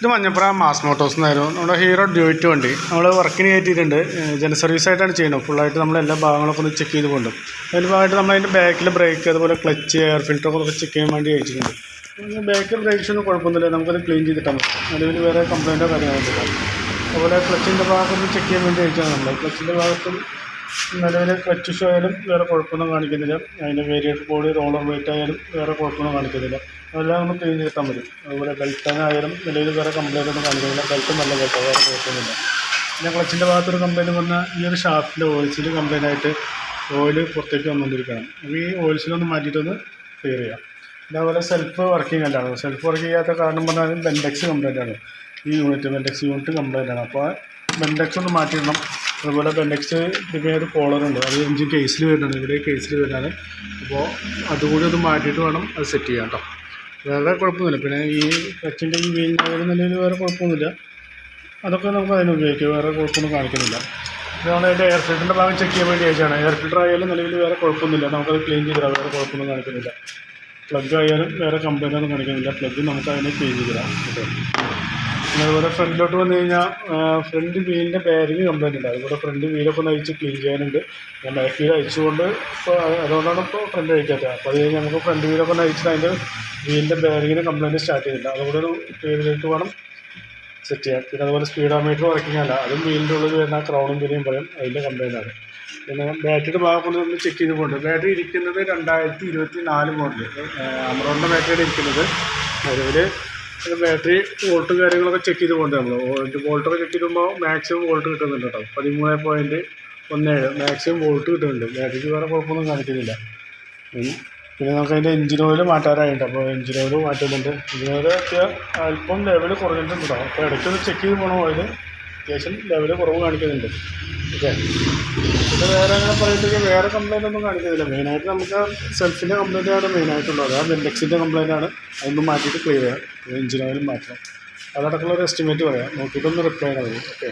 ഇത് Manjappura mass Motors എന്നായിരുന്നു. നമ്മുടെ ഹീറോ ഡ്യൂറ്റ് വണ്ടി. നമ്മൾ വർക്കിന് കയറ്റിയിട്ടുണ്ട്. ജന സർവീസ് ആയിട്ടാണ് ചെയ്യുന്നത്. ഫുള്ളായിട്ട് നമ്മൾ എല്ലാ ഭാഗങ്ങളൊക്കെ ഒന്ന് ചെക്ക് ചെയ്ത് കൊണ്ടും അതിന്റെ ഭാഗമായിട്ട് നമ്മൾ അതിന്റെ ബാക്കിൽ ബ്രേക്ക് അതുപോലെ ക്ലച്ച് എയർ ഫിൽറ്ററൊക്കെ ഒക്കെ ചെക്ക് ചെയ്യാൻ വേണ്ടി അയച്ചിട്ടുണ്ട് ബാക്കിൽ ബ്രേക്സ് ഒന്നും കുഴപ്പമൊന്നുമില്ല. നമുക്കത് ക്ലീൻ ചെയ്തിട്ടാൽ മതി. നിലവിൽ വേറെ കംപ്ലയിന്റോ കാര്യങ്ങളൊന്നുമില്ല അതുപോലെ ക്ലച്ചിന്റെ ഭാഗത്തൊന്ന് ചെക്ക് ചെയ്യാൻ വേണ്ടി അയച്ചാണ് നമ്മൾ ക്ലച്ചിന്റെ ഭാഗത്തും നിലവിൽ ക്ലച്ച് ഷോ ആയാലും വേറെ കുഴപ്പമൊന്നും കാണിക്കുന്നില്ല. അതിന്റെ വേരിയേറ്റർ ബോഡി റോളർ വെയിറ്റ് ആയാലും വേറെ കുഴപ്പമൊന്നും കാണിക്കുന്നില്ല. അതെല്ലാം ഒന്ന് ക്ലീൻ ചെയ്തിട്ടാൽ മതി. അതുപോലെ ബെൽറ്റാനായാലും നിലവിൽ വേറെ കംപ്ലൈന്റ് ഒന്നും കാണിക്കുന്നില്ല. ബെൽറ്റ് നല്ല ബെൽറ്റാണ് വേറെ കുഴപ്പമൊന്നുമില്ല പിന്നെ ക്ലച്ചിന്റെ ഭാഗത്തൊരു കംപ്ലൈന്റ് പറഞ്ഞാൽ ഈ ഒരു ഷാഫ്റ്റിന്റെ ഓയിൽസിൽ കംപ്ലൈന്റ് ആയിട്ട് ഓയിൽ പുറത്തേക്ക് വന്നുകൊണ്ടിരിക്കണം അപ്പോൾ ഈ ഓയിൽസിലൊന്ന് മാറ്റിയിട്ടൊന്ന് ക്ലിയർ ചെയ്യാം. അതുപോലെ സെൽഫ് വർക്കിംഗ് അല്ലാണ് സെൽഫ് വർക്ക് ചെയ്യാത്ത കാരണം പറഞ്ഞാൽ ബെൻഡെക്സ് കംപ്ലൈന്റ് ആണ്. ഈ യൂണിറ്റ് ബെൻഡെക്സ് യൂണിറ്റ് കംപ്ലൈന്റ് ആണ്. അപ്പോൾ ബെൻഡെക്സ് ഒന്ന് മാറ്റിയിടണം. അതുപോലെ നെക്സ്റ്റ് ഇതിപ്പോൾ ഒരു ഉണ്ട്. അത് എഞ്ചിൻ കേസിൽ വരുന്നുണ്ട്. ഇവിടെ കേസിൽ വരുന്നതാണ് അപ്പോൾ അതുകൂടി ഒന്ന് മാറ്റിയിട്ട് വേണം അത് സെറ്റ് ചെയ്യാം കേട്ടോ വേറെ കുഴപ്പമൊന്നുമില്ല. പിന്നെ ഈ കച്ചിന്റെ ഈ വീൽ ഒരു നിലയിൽ വേറെ കുഴപ്പമൊന്നുമില്ല. അതൊക്കെ നമുക്ക് അതിന് ഉപയോഗിക്കാം. വേറെ കുഴപ്പമൊന്നും കാണിക്കുന്നില്ല. ഇതാണ് അതിന്റെ എയർ ഫിൽറ്ററിന്റെ ഭാഗം ചെക്ക് ചെയ്യാൻ വേണ്ടി അയച്ചാണ് എയർ ഫിൽറ്റർ ആയാലും നിലവിൽ വേറെ കുഴപ്പമൊന്നുമില്ല. നമുക്കത് ക്ലീൻ ചെയ്തിടാം. വേറെ കുഴപ്പമൊന്നും കാണിക്കുന്നില്ല. പ്ലഗ് ആയാലും വേറെ കംപ്ലൈന്റ് ഒന്നും കാണിക്കുന്നില്ല. പ്ലഗ് നമുക്ക് അതിനെ ക്ലീൻ ചെയ്തിടാം. കേട്ടോ പിന്നെ അതുപോലെ ഫ്രണ്ടിലോട്ട് വന്നു കഴിഞ്ഞാൽ ഫ്രണ്ട് വീലിന്റെ ബാരിങ് കംപ്ലൈന്റ് ഉണ്ട്. അതുപോലെ ഫ്രണ്ട് വീലൊക്കെ ഒന്ന് അഴിച്ച് ക്ലീൻ ചെയ്യാനുണ്ട്. ഞാൻ ബാക്ക് വീൽ അയച്ചുകൊണ്ട് ഇപ്പോൾ അതുകൊണ്ടാണ് ഇപ്പോൾ ഫ്രണ്ട് അഴിക്കാത്തത്. അപ്പോൾ അത് കഴിഞ്ഞ് നമുക്ക് ഫ്രണ്ട് വീലൊക്കെ ഒന്ന് അയച്ചിട്ട് അതിന്റെ വീലിന്റെ ബാരിങ്ങിന് കംപ്ലൈന്റ് സ്റ്റാർട്ട് ചെയ്തില്ല അതുകൂടെ പേരിലേക്ക് വേണം സെറ്റ് ചെയ്യാം പിന്നെ അതുപോലെ സ്പീഡോമീറ്റർ വർക്കിംഗ് അല്ല. അതും വീലിന്റെ ഉള്ളിൽ വരുന്ന ക്രൗണും പിന്നെയും പറയും അതിന്റെ കംപ്ലൈന്റ് ആണ്. പിന്നെ ബാറ്ററിയുടെ ഭാഗം കൊണ്ട് നമ്മൾ ചെക്ക് ചെയ്ത് പോകുന്നുണ്ട് ബാറ്ററി ഇരിക്കുന്നത് രണ്ടായിരത്തി ഇരുപത്തി നാല് മോഡൽ അമറോണിന്റെ ബാറ്ററിയാണ് ഇരിക്കുന്നത്. നിലവിൽ ബാറ്ററി വോൾട്ട് കാര്യങ്ങളൊക്കെ ചെക്ക് ചെയ്ത് പോകേണ്ടത് നമ്മൾ വോൾട്ടൊക്കെ ചെക്ക് ചെയ്യുമ്പോൾ മാക്സിമം വോൾട്ട് കിട്ടുന്നുണ്ട് കേട്ടോ. പതിമൂന്ന് പോയിന്റ് ഒന്ന് ഏഴ് മാക്സിമം വോൾട്ട് കിട്ടുന്നുണ്ട് ബാറ്ററിക്ക് വേറെ കുഴപ്പമൊന്നും കാണിക്കുന്നില്ല. പിന്നെ നമുക്ക് അതിന്റെ എഞ്ചിൻ ഓയിൽ മാറ്റാറായിട്ടുണ്ട് അപ്പോൾ എഞ്ചിൻ ഓയിൽ മാറ്റുന്നുണ്ട്. എഞ്ചിൻ ഓയിൽ അല്പം ലെവൽ കുറഞ്ഞിട്ടുണ്ട് കേട്ടോ. അപ്പോൾ ഇടയ്ക്കൊന്ന് ചെക്ക് ചെയ്ത് പോകണം ഓയിൽ അത്യാവശ്യം ലെവൽ കുറവ് കാണിക്കുന്നുണ്ട്. ഓക്കെ പിന്നെ വേറെ അങ്ങനെ പറയുമ്പോഴേക്കും വേറെ കംപ്ലൈന്റ് ഒന്നും കാണിക്കുന്നില്ല. മെയിനായിട്ട് നമുക്ക് സെൽഫിന്റെ കംപ്ലൈന്റ് ആണ് മെയിനായിട്ടുള്ളത് ആ ബെൻഡെക്സിന്റെ കംപ്ലൈന്റ് ആണ്. അതൊന്നും മാറ്റിയിട്ട് ക്ലിയർ ചെയ്യാം. എഞ്ചിൻ ഓയിലും മാറ്റണം അതടക്കമുള്ള ഒരു എസ്റ്റിമേറ്റ് പറയാം. നോക്കിയിട്ടൊന്ന് റിപ്ലൈ മതി. ഓക്കെ